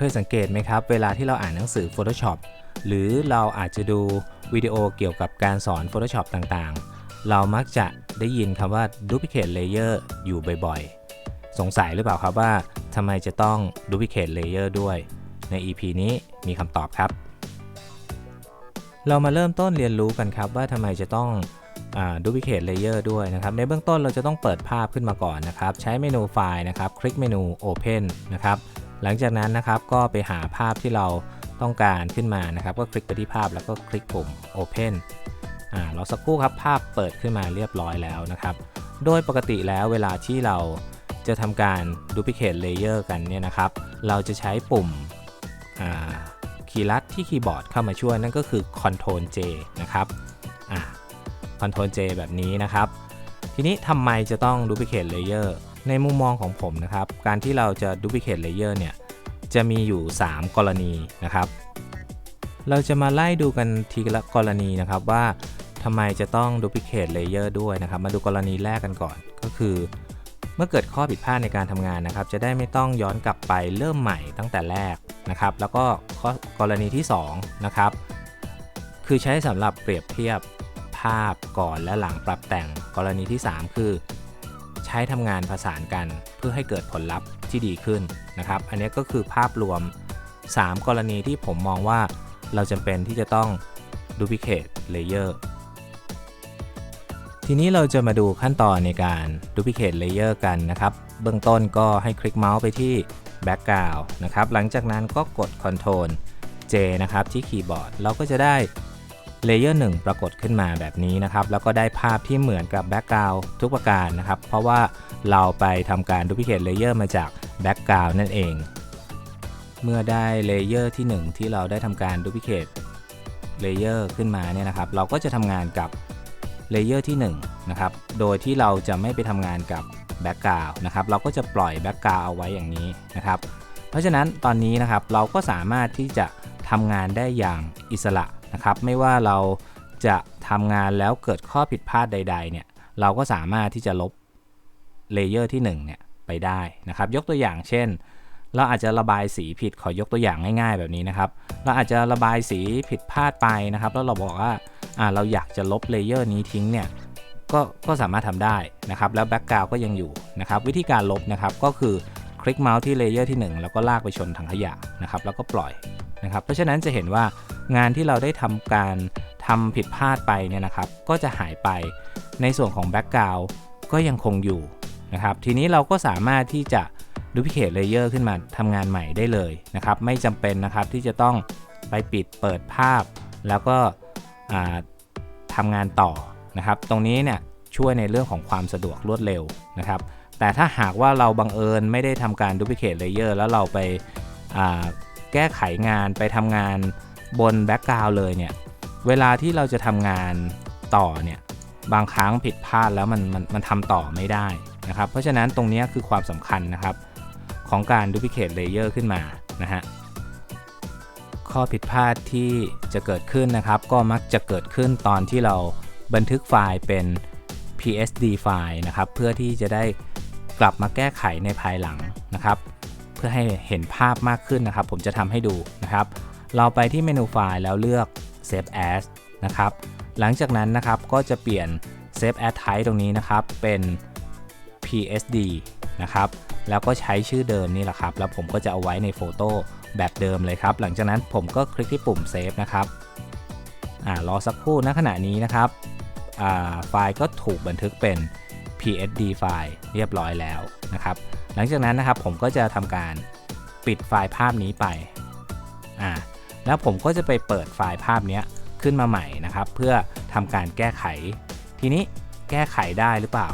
เคยสังเกตไหมครับ เวลาที่เราอ่านหนังสือ Photoshop หรือเราอาจจะดูวิดีโอเกี่ยวกับการสอน Photoshop ต่างๆ เรามักจะได้ยินคำว่า duplicate layer อยู่บ่อยๆ สงสัยหรือเปล่าครับว่าทำไมจะต้อง duplicate layer ด้วย ใน EP นี้มีคำตอบครับ เรามาเริ่มต้นเรียนรู้กันครับว่าทำไมจะต้อง duplicate layer ด้วยนะครับ ในเบื้องต้นเราจะต้องเปิดภาพขึ้นมาก่อนนะครับ ใช้เมนูไฟล์นะครับ คลิกเมนู Open นะครับ หลังจากนั้นนะครับก็ไปหาภาพที่เราต้องการขึ้นมานะครับ ก็คลิกไปที่ภาพแล้วก็คลิกปุ่ม Open อ่ารอสักครู่ครับภาพเปิดขึ้นมาเรียบร้อยแล้วนะครับ โดยปกติแล้วเวลาที่เราจะทำการ duplicate layer กันเนี่ยนะครับ เราจะใช้ปุ่มอ่าคีย์ลัดที่คีย์บอร์ดเข้ามาช่วยนั่นก็คือ Ctrl J นะครับอ่า Ctrl J แบบนี้นะครับ ทีนี้ทำไมจะต้อง duplicate layer ในมุมมองของผมนะครับ การที่เราจะ duplicate layer เนี่ย จะมีอยู่ 3 กรณีนะครับ เราจะมาไล่ดูกันทีละกรณีนะครับว่าทำไมจะต้อง duplicate layer ด้วยนะครับ มาดูกรณีแรกกันก่อนก็คือ เมื่อเกิดข้อผิดพลาดในการทำงานนะครับ จะได้ไม่ต้องย้อนกลับไปเริ่มใหม่ตั้งแต่แรกนะครับ แล้วก็กรณีที่2นะครับคือใช้สำหรับเปรียบเทียบภาพก่อนและหลังปรับแต่งกรณีที่ 3 คือ ใช้ทำงานผสานกันเพื่อให้เกิดผลลัพธ์ ที่ดีขึ้นนะครับ อันนี้ก็คือภาพรวม 3 กรณีที่ผมมองว่าเราจำเป็นที่จะต้อง duplicate layer ทีนี้เราจะมาดูขั้นตอนในการ duplicate layer กันนะครับ เบื้องต้นก็ให้คลิกเมาส์ไปที่ background นะครับ หลังจากนั้นก็กด Ctrl J นะครับที่คีย์บอร์ด เราก็จะได้ Layer 1ปรากฏขึ้นมาแบบนี้นะครับ แล้วก็ได้ภาพที่เหมือนกับ Background ทุกประการนะครับ เพราะว่าเราไปทำการ Duplicate Layer มาจาก Background นั่นเอง เมื่อได้ Layer ที่ 1 ที่เราได้ทำการ Duplicate Layer ขึ้นมาเนี่ยนะครับ เราก็จะทำงานกับ Layer ที่1นะครับ โดยที่เราจะไม่ไปทำงานกับ Background นะครับ เราก็จะปล่อย Background เอาไว้อย่างนี้นะครับ เพราะฉะนั้นตอนนี้นะครับเราก็สามารถที่จะทำงานได้อย่างอิสระ นะครับ ไม่ว่าเราจะทำงานแล้วเกิดข้อผิดพลาดใด ๆ เนี่ย เราก็สามารถที่จะลบเลเยอร์ที่1เนี่ยไปได้นะครับ ยกตัวอย่างเช่น เราอาจจะระบายสีผิดขอยกตัวอย่างง่าย ๆ แบบนี้นะครับ เราอาจจะระบายสีผิดพลาดไปนะครับ แล้วเราบอกว่าาเราอยากจะลบเลเยอร์นี้ทิ้งเนี่ยก็ก็สามารถทำได้นะครับ แล้วแบ็กกราวก็ยังอยู่นะครับ วิธีการลบนะครับก็คือคลิกเมาส์ที่เลเยอร์ที่ 1 แล้วก็ลากไปชนถังขยะนะครับ แล้วก็ปล่อย นะครับ เพราะฉะนั้นจะเห็นว่างานที่เราได้ทำการทำผิดพลาดไปเนี่ยนะครับ ก็จะหายไปในส่วนของแบ็กกราวก็ยังคงอยู่นะครับ ทีนี้เราก็สามารถที่จะ duplicate layer ขึ้นมาทำงานใหม่ได้เลยนะครับ ไม่จำเป็นนะครับที่จะต้องไปปิดเปิดภาพ แล้วก็อ่าทำงานต่อนะครับ ตรงนี้เนี่ยช่วยในเรื่องของความสะดวกรวดเร็วนะครับ แต่ถ้าหากว่าเราบังเอิญไม่ได้ทำการ duplicate layer แล้วเราไปา แก้ไขงานไปทำงานบนแบ็กกราวเลยเนี่ย เวลาที่เราจะทำงานต่อเนี่ยบางครั้งผิดพลาดแล้วมันมันมันทำต่อไม่ได้นะครับ เพราะฉะนั้นตรงนี้คือความสำคัญนะครับ ของการ duplicate layer ขึ้นมานะฮะข้อผิดพลาดที่จะเกิดขึ้นนะครับ ก็มักจะเกิดขึ้นตอนที่เราบันทึกไฟล์เป็น PSD ไฟล์นะครับ เพื่อที่จะได้กลับมาแก้ไขในภายหลังนะครับ เพื่อให้เห็นภาพมากขึ้นนะครับ ผมจะทำให้ดูนะครับ เราไปที่เมนูไฟล์แล้วเลือก Save As นะครับ หลังจากนั้นนะครับก็จะเปลี่ยน Save As Type ตรงนี้นะครับเป็น PSD นะครับแล้วก็ใช้ชื่อเดิมนี่แหละครับ แล้วผมก็จะเอาไว้ในโฟโต้แบบเดิมเลยครับ หลังจากนั้นผมก็คลิกที่ปุ่ม Save นะครับอ่ารอสักครู่ณขณะนี้นะครับอ่าไฟล์ก็ถูกบันทึกเป็น PSD ไฟล์เรียบร้อยแล้วนะครับ หลังจากนั้นนะครับผมก็จะทำการปิดไฟล์ภาพนี้ไปอ่าแล้วผมก็จะไปเปิดไฟล์ภาพนี้ขึ้นมาใหม่นะครับ เพื่อทำการแก้ไข ทีนี้แก้ไขได้หรือเปล่า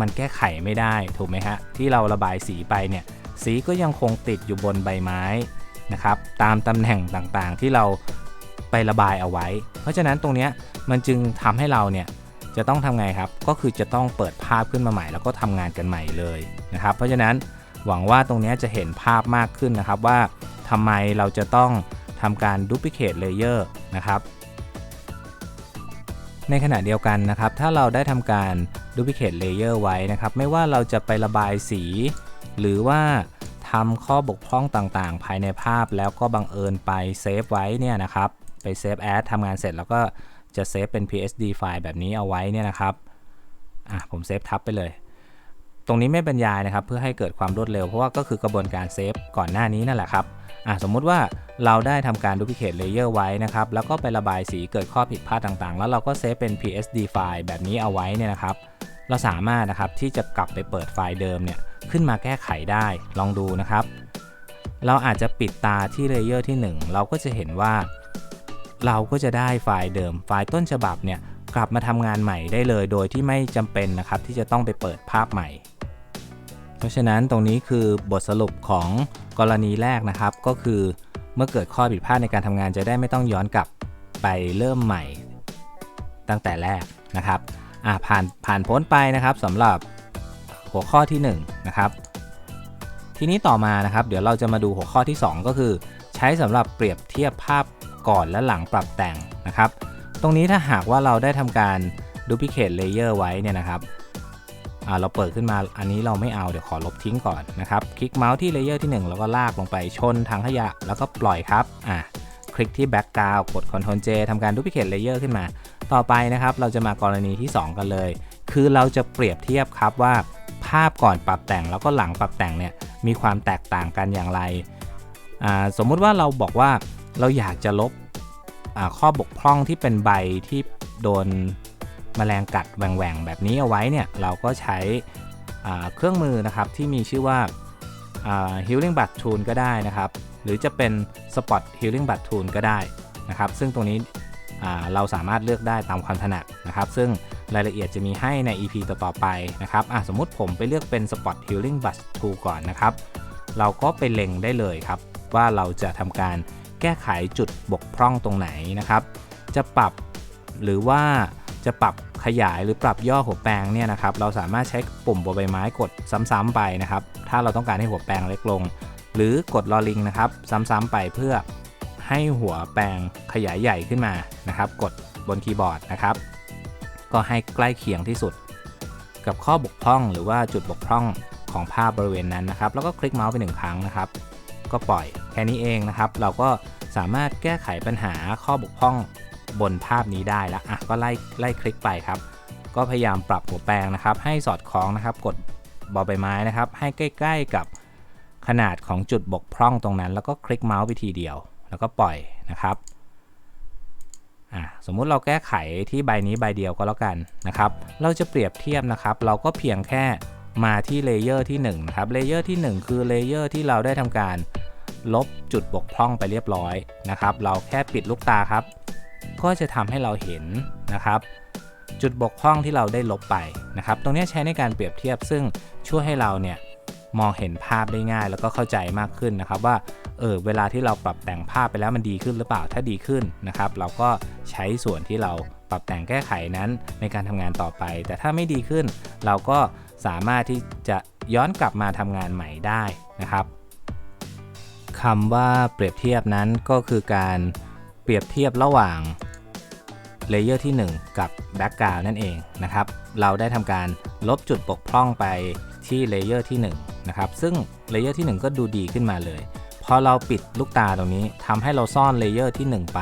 มันแก้ไขไม่ได้ถูกไหมฮะที่เราระบายสีไปเนี่ยสีก็ยังคงติดอยู่บนใบไม้นะครับตามตำแหน่งต่างๆที่เราไประบายเอาไว้ เพราะฉะนั้นตรงนี้มันจึงทำให้เราเนี่ย จะต้องทำไงครับ ก็คือจะต้องเปิดภาพขึ้นมาใหม่ แล้วก็ทำงานกันใหม่เลยนะครับ เพราะฉะนั้นหวังว่าตรงนี้จะเห็นภาพมากขึ้นนะครับว่าทำไมเราจะต้องทำการ duplicate layer นะครับในขณะเดียวกันนะครับ ถ้าเราได้ทำการ duplicate layer ไว้นะครับ ไม่ว่าเราจะไประบายสี หรือว่าททำข้อบกพร่องต่างๆ ภายในภาพแล้วก็บังเอิญไปเซฟไว้เนี่ยนะครับ ไปเซฟแอดทำงานเสร็จแล้วก็ จะเซฟเป็น PSD ไฟล์แบบนี้เอาไว้เนี่ยนะครับ อะผมเซฟทับไปเลย ตรงนี้ไม่บรรยายนะครับ เพื่อให้เกิดความรวดเร็ว เพราะว่าก็คือกระบวนการเซฟก่อนหน้านี้นั่นแหละครับ อะสมมุติว่าเราได้ทำการดูพิเคทเลเยอร์ไว้นะครับ แล้วก็ไประบายสีเกิดข้อผิดพลาดต่างๆ แล้วเราก็เซฟเป็น PSD ไฟล์แบบนี้เอาไว้เนี่ยนะครับ เราสามารถนะครับที่จะกลับไปเปิดไฟล์เดิมเนี่ยขึ้นมาแก้ไขได้ ลองดูนะครับ เราอาจจะปิดตาที่เลเยอร์ที่ 1 เราก็จะเห็นว่า เราก็จะได้ไฟล์เดิม ไฟล์ต้นฉบับเนี่ยกลับมาทำงานใหม่ได้เลย โดยที่ไม่จำเป็นนะครับที่จะต้องไปเปิดภาพใหม่ เพราะฉะนั้นตรงนี้คือบทสรุปของกรณีแรกนะครับ ก็คือเมื่อเกิดข้อผิดพลาดในการทำงานจะได้ไม่ต้องย้อนกลับไปเริ่มใหม่ ตั้งแต่แรกนะครับอ่าผ่านผ่านพ้นไปนะครับสำหรับหัวข้อที่1นะครับทีนี้ต่อมานะครับ เดี๋ยวเราจะมาดูหัวข้อที่ 2 ก็คือ ใช้สำหรับเปรียบเทียบภาพ ก่อนและหลังปรับแต่งนะครับ ตรงนี้ถ้าหากว่าเราได้ทำการ duplicate layer ไว้เนี่ยนะครับเราเปิดขึ้นมาอันนี้เราไม่เอาเดี๋ยวขอลบทิ้งก่อนนะครับ คลิกเมาส์ที่เลเยอร์ที่ 1 แล้วก็ลากลงไปชนถังขยะ แล้วก็ปล่อยครับอ่าคลิกที่ background กด Ctrl J ทำการ duplicate layer ขึ้นมา ต่อไปนะครับ เราจะมากรณีที่ 2 กันเลย คือเราจะเปรียบเทียบครับว่า ภาพก่อนปรับแต่งแล้วก็หลังปรับแต่งเนี่ยมีความแตกต่างกันอย่างไรอ่าสมมุติว่าเราบอกว่า เราอยากจะลบข้อบกพร่องที่เป็นใบที่โดนแมลงกัดแหว่งๆแบบนี้เอาไว้เนี่ยเราก็ใช้เครื่องมือนะครับที่มีชื่อว่า Healing Bud Tool ก็ได้นะครับ หรือจะเป็น Spot Healing Bud Tool ก็ได้นะครับ ซึ่งตรงนี้เราสามารถเลือกได้ตามความถนัดนะครับ ซึ่งรายละเอียดจะมีให้ใน EP ต่อๆไปนะครับสมมุติผมไปเลือกเป็น Spot Healing Bud Tool ก่อนนะครับ เราก็ไปเล็งได้เลยครับว่าเราจะทำการ แก้ไขจุดบกพร่องตรงไหนนะครับ จะปรับหรือว่าจะปรับขยายหรือปรับย่อหัวแปลงเนี่ยนะครับ เราสามารถใช้ปุ่มบนใบไม้กดซ้ำๆไปนะครับ ถ้าเราต้องการให้หัวแปลงเล็กลง หรือกดลอลิงนะครับ ซ้ำๆไปเพื่อให้หัวแปลงขยายใหญ่ขึ้นมานะครับ กดบนคีย์บอร์ดนะครับ ก็ให้ใกล้เคียงที่สุด กับข้อบกพร่องหรือว่าจุดบกพร่องของภาพบริเวณนั้นนะครับ แล้วก็คลิกเมาส์ไปหนึ่งครั้งนะครับ ก็ปล่อยแค่นี้เองนะครับ เราก็สามารถแก้ไขปัญหาข้อบกพร่องบนภาพนี้ได้แล้วอะก็ไล่ไล่คลิกไปครับ ก็พยายามปรับหัวแปลงนะครับ ให้สอดคล้องนะครับ กดบอใบไม้นะครับ ให้ใกล้ ๆกับขนาดของจุดบกพร่องตรงนั้น แล้วก็คลิกเมาส์ไปทีเดียว แล้วก็ปล่อยนะครับอะสมมุติเราแก้ไขที่ใบนี้ใบเดียวก็แล้วกันนะครับ เราจะเปรียบเทียบนะครับ เราก็เพียงแค่ มาที่เลเยอร์ที่1นะครับเลเยอร์ที่ 1 คือเลเยอร์ที่เราได้ทำการลบจุดบกพร่องไปเรียบร้อยนะครับ เราแค่ปิดลูกตาครับ ก็จะทำให้เราเห็นนะครับ จุดบกพร่องที่เราได้ลบไปนะครับ ตรงนี้ใช้ในการเปรียบเทียบซึ่งช่วยให้เราเนี่ยมองเห็นภาพได้ง่ายแล้วก็เข้าใจมากขึ้นนะครับว่าเออเวลาที่เราปรับแต่งภาพไปแล้วมันดีขึ้นหรือเปล่าถ้าดีขึ้นนะครับ เราก็ใช้ส่วนที่เราปรับแต่งแก้ไขนั้นในการทำงานต่อไป แต่ถ้าไม่ดีขึ้น เราก็ สามารถที่จะย้อนกลับมาทำงานใหม่ได้นะครับคำว่าเปรียบเทียบนั้นก็คือการเปรียบเทียบระหว่างเลเยอร์ที่ 1 กับแบ็กกราวนั่นเองนะครับ เราได้ทำการลบจุดบกพร่องไปที่เลเยอร์ที่1นะครับซึ่งเลเยอร์ที่ 1 ก็ดูดีขึ้นมาเลย พอเราปิดลูกตาตรงนี้ทำให้เราซ่อนเลเยอร์ที่ 1 ไป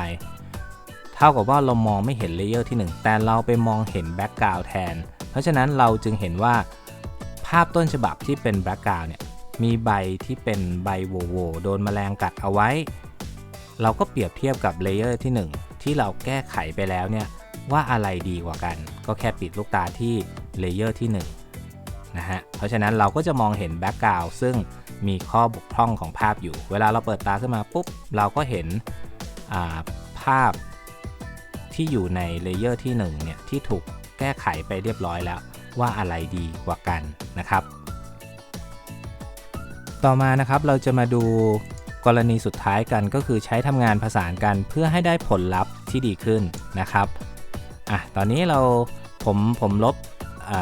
เท่ากับว่าเรามองไม่เห็นเลเยอร์ที่ 1 แต่เราไปมองเห็นแบ็กกราวแทน เพราะฉะนั้นเราจึงเห็นว่า ภาพต้นฉบับที่เป็นแบล็กกราวเนี่ยมีใบที่เป็นใบโวโวโดนแมลงกัดเอาไว้ เราก็เปรียบเทียบกับเลเยอร์ที่ 1 ที่เราแก้ไขไปแล้วเนี่ยว่าอะไรดีกว่ากัน ก็แค่ปิดลูกตาที่เลเยอร์ที่ 1 นะฮะ เพราะฉะนั้นเราก็จะมองเห็นแบ็กกราวซึ่งมีข้อบกพร่องของภาพอยู่ เวลาเราเปิดตาขึ้นมาปุ๊บ เราก็เห็นภาพที่อยู่ในเลเยอร์ที่1เนี่ยที่ถูกแก้ไขไปเรียบร้อยแล้วว่าอะไรดีกว่ากัน นะครับ ต่อมานะครับเราจะมาดูกรณีสุดท้ายกันก็คือใช้ทำงานผสานกันเพื่อให้ได้ผลลัพธ์ที่ดีขึ้นนะครับอะตอนนี้เราผมผมลบ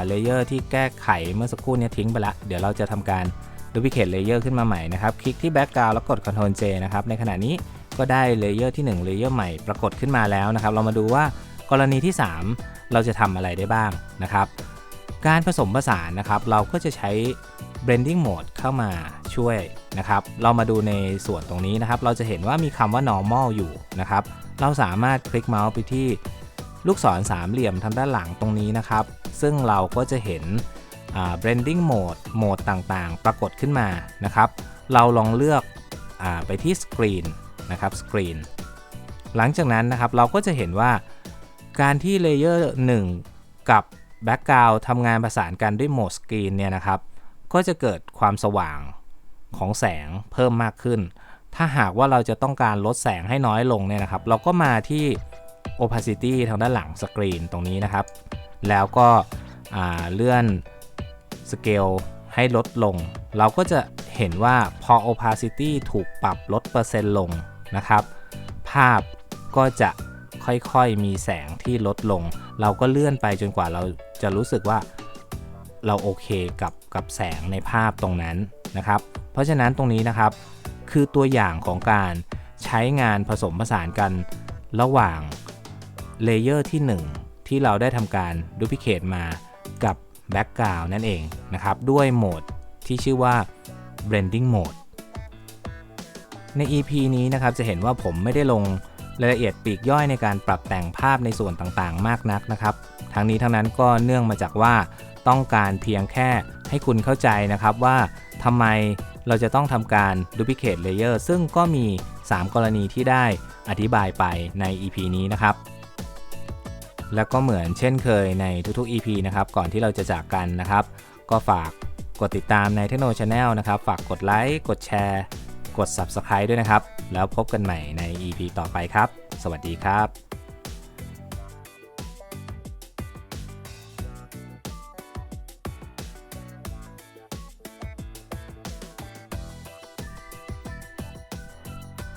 เลเยอร์ที่แก้ไขเมื่อสักครู่นี้ทิ้งไปละ เดี๋ยวเราจะทำการ duplicate layer ขึ้นมาใหม่นะครับ คลิกที่ background แล้วกด Ctrl J นะครับ ในขณะนี้ก็ได้เลเยอร์ที่1เลเยอร์ใหม่ปรากฏขึ้นมาแล้วนะครับ เรามาดูว่ากรณีที่ 3 เราจะทำอะไรได้บ้างนะครับ การผสมผสานนะครับ เราก็จะใช้ blending mode เข้ามาช่วยนะครับ เรามาดูในส่วนตรงนี้นะครับ เราจะเห็นว่ามีคำว่า normal อยู่นะครับ เราสามารถคลิกเมาส์ไปที่ลูกศรสามเหลี่ยมทางด้านหลังตรงนี้นะครับ ซึ่งเราก็จะเห็น blending mode โหมดต่างๆ ปรากฏขึ้นมานะครับ เราลองเลือกอไปที่ screen นะครับ screen หลังจากนั้นนะครับเราก็จะเห็นว่าการที่เลเยอร์1กับ Background ทำงานประสานกันด้วยโหมด Screen เนี่ยนะครับ ก็จะเกิดความสว่างของแสงเพิ่มมากขึ้น ถ้าหากว่าเราจะต้องการลดแสงให้น้อยลงเนี่ยนะครับ เราก็มาที่ opacity ทางด้านหลังสกรีนตรงนี้นะครับ แล้วก็เลื่อน scale ให้ลดลง เราก็จะเห็นว่าพอ opacity ถูกปรับลดเปอร์เซ็นต์ลงนะครับ ภาพก็จะ ค่อยๆ มีแสงที่ลดลง เราก็เลื่อนไปจนกว่าเราจะรู้สึกว่าเราโอเคกับกับแสงในภาพตรงนั้นนะครับ เพราะฉะนั้นตรงนี้นะครับคือตัวอย่างของการใช้งานผสมผสานกันระหว่างเลเยอร์ที่ 1 ที่เราได้ทำการดูพิเค e มากับ Background นั่นเองนะครับ ด้วยโหมดที่ชื่อว่า Blending Mode ใน EP นี้นะครับจะเห็นว่าผมไม่ได้ลง รายละเอียดปีกย่อยในการปรับแต่งภาพในส่วนต่างๆ มากนักนะครับ ทั้งนี้ทั้งนั้นก็เนื่องมาจากว่าต้องการเพียงแค่ให้คุณเข้าใจนะครับว่าทำไมเราจะต้องทำการ Duplicate Layer ซึ่งก็มี 3 กรณีที่ได้อธิบายไปใน EP นี้นะครับ แล้วก็เหมือนเช่นเคยในทุกๆ EP นะครับ ก่อนที่เราจะจากกันนะครับ ก็ฝากกดติดตามในเทคโนโลยีชาแนลนะครับ ฝากกดไลค์ กดแชร์ กด Subscribe ด้วยนะครับ แล้วพบกันใหม่ใน EP ต่อไปครับ สวัสดีครับ